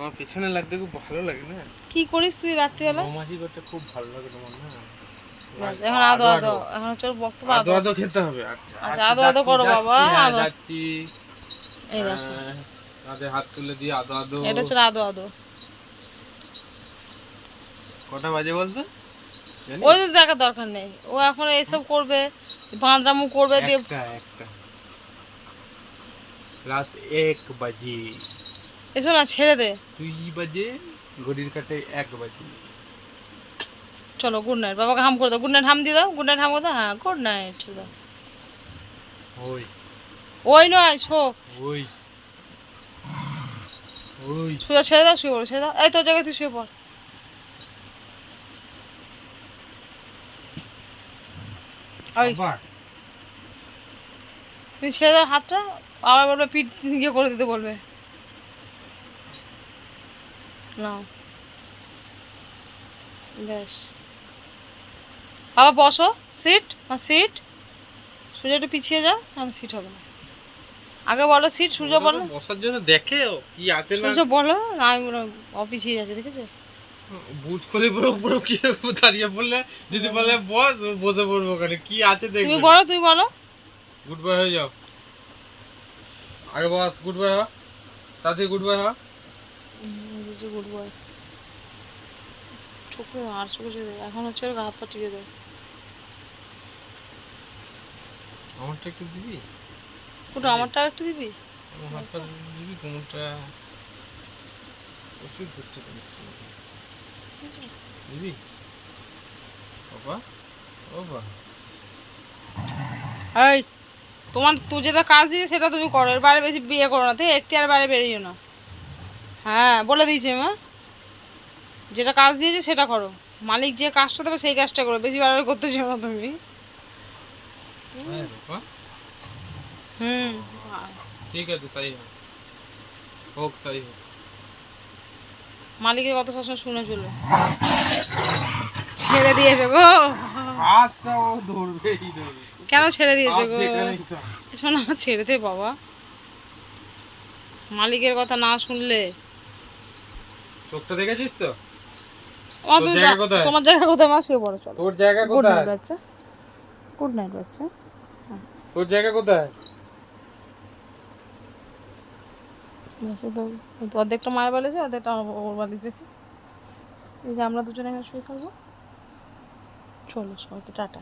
তোমার পিছনে লাগতে খুব ভালো লাগে না? কি করিস তুই রাত্রিবেলা? মৌমাছি করতে খুব ভালো লাগে তোমার না? এখন আদো আদো এখন চল বক্তব্য আদো আদো। আদো খেতে হবে আচ্ছা। আচ্ছা, আদো আদো করো বাবা, হ্যাঁ, আদো। যাচ্ছি। এই দেখো। কাঁধে হাত তুলে দিয়ে আদো আদো। এটা হচ্ছে আদো আদো। কটা বাজে বলতো? ওই তো দেখার দরকার নেই। ও এখন এইসব করবে বাঁদরামু করবে দিয়ে একটা একটা। রাত এক বাজে। এসো না ছেড়ে দে। দুই বাজে ঘড়ির কাটে এক বাজে। চলো গুড নাইট বাবাকে হাম করে দাও। গুড নাইট হাম দিয়ে দাও। গুড নাইট হাম করে দাও। হ্যাঁ গুড নাইট ঠিক আছে। ওই। ওই নয় শো। ওই। ওই। সোজা ছেড়ে দাও শুয়ে পড়ো ছেড়ে দাও। এই তোর জায়গায় তুই শুয়ে পড়। ওই। তুমি ছেড়ে দাও হাতটা আবার বলবে পিঠ ইয়ে করে দিতে বলবে। না। বেশ। বাবা বসো। সিট না সিট সূর্য একটু পিছিয়ে যাও না সিট হবে না। আগে বলো সিট সূর্য বলো। বসার জন্য দেখে কি আছে না। সূর্য বলো না আমি পিছিয়ে যাচ্ছে দেখেছ? বুট খুলে পুরো পুরো কি দাঁড়িয়ে পড়লে যদি বলে বস বসে পড়ব ওখানে। কি আছে তুমি দেখবে বলো তুমি বলো। গুড বাই হয়ে যাও। আগে বস গুড বাই হ তাতে গুড বাই হ গুড বয় চোখে আর চোখে চলে এখন হচ্ছে ওর হাত পা টিকে দেয়। আমারটা একটু দিবি? ওটা আমারটা একটু দিবি? আমার হাত পা দিবি কোমরটা প্রচুর দেখছি। দিবি? বাবা বাবা। এই তোমার তুই যেটা কাজ দিয়েছে সেটা তুমি করো। এর বাইরে বেশি বিয়ে করো না তো একটি আর বাইরে বেরিয়ে না। হ্যাঁ বলে দিয়েছি মা। যেটা কাজ দিয়েছে সেটা করো। মালিক যে কাজটা দেবে সেই কাজটা করো। বেশি বাইরে করতে চাও না তুমি। হুম। ঠিক আছে তাই হোক। হোক তাই হোক। মালিকের কথা সবসময় শুনে চলো। ছেড়ে দিয়েছ গো। হাতটা ও ধরবেই ধরবে। কেন ছেড়ে দিয়েছ গো। শোনা ছেড়ে দে বাবা। মালিকের কথা না শুনলে চোখটা দেখেছিস তো? জায়গা কোথায়? তোমার জায়গা কোথায়? মা শুয়ে পড়ো চলো। তোর জায়গা কোথায়? বাচ্চা। গুড নাইট বাচ্চা। তোর জায়গা কোথায়? তো অর্ধেকটা মায়ের বালিছে অর্ধেকটা ওর বালিছে এই যে আমরা দুজনে এখানে শুয়ে থাকব। চলো সবাইকে টাটা।